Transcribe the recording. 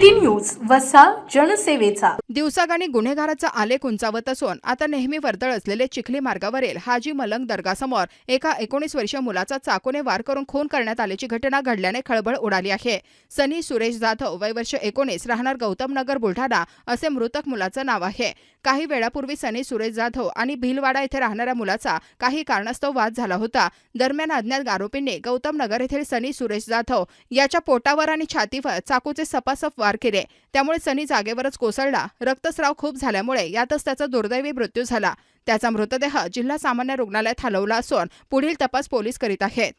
City news वसा जनसेवेचा. दिवसागाणी गुन्हेगाराचा आलेख उंचावत असून आता नेहमी वर्दळ असलेले चिखली मार्गावरील हाजी मलंग दर्गासमोर एका एकोणीस वर्षीय मुलाचा चाकूने वार करून खून करण्यात आल्याची घटना घडल्याने खळबळ उडाली आहे. सनी सुरेश जाधव वय वर्ष एकोणीस राहणार गौतम नगर बुलढाणा असे मृतक मुलाचं नाव आहे. काही वेळापूर्वी सनी सुरेश जाधव आणि भिलवाडा येथे राहणाऱ्या मुलाचा काही कारणास्तव वाद झाला होता. दरम्यान अज्ञात आरोपींनी गौतम नगर येथील सनी सुरेश जाधव याच्या पोटावर आणि छातीवर चाकूचे सपासप वार केले. त्यामुळे सनी जागेवरच कोसळला. रक्तस्राव खूप झाल्यामुळे यातच त्याचा दुर्दैवी मृत्यू झाला. त्याचा मृतदेह जिल्हा सामान्य रुग्णालयात हलवला असून पुढील तपास पोलीस करीत आहेत.